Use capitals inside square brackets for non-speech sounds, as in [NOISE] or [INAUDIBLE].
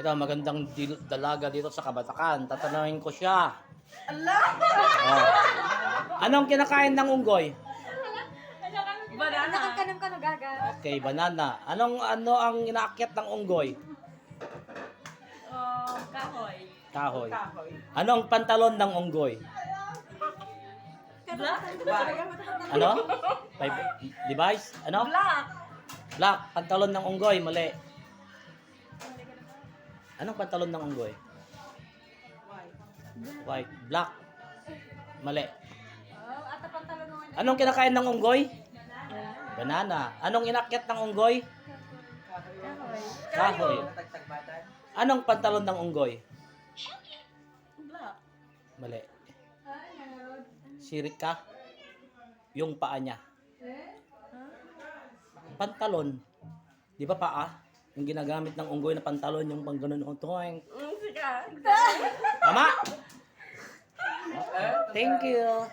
Ito, magandang dil- dalaga dito sa Kabatakan. Tatanungin ko siya. Allah! Oh. Anong kinakain ng unggoy? Banana. Nakakanom ka gaga. Okay, banana. Anong ano ang inaakyat ng unggoy? Oh, kahoy. Kahoy. Kahoy. Anong pantalon ng unggoy? Black. Ano? Five, device? Ano? Black. Black. Pantalon ng unggoy. Mali. Anong pantalon ng unggoy? White. Black. Mali. Oh, ata pantalon mo. Anong kinakain ng unggoy? Banana. Anong inakyat ng unggoy? Kahoy. Anong pantalon ng unggoy? Black. Mali. Sirik ka? Yung paa niya. Pantalon. Di ba paa? Yung ginagamit ng unggoy na pantalon, yung pang ganun. oh, toing. Mm. Tama? [LAUGHS] Thank you.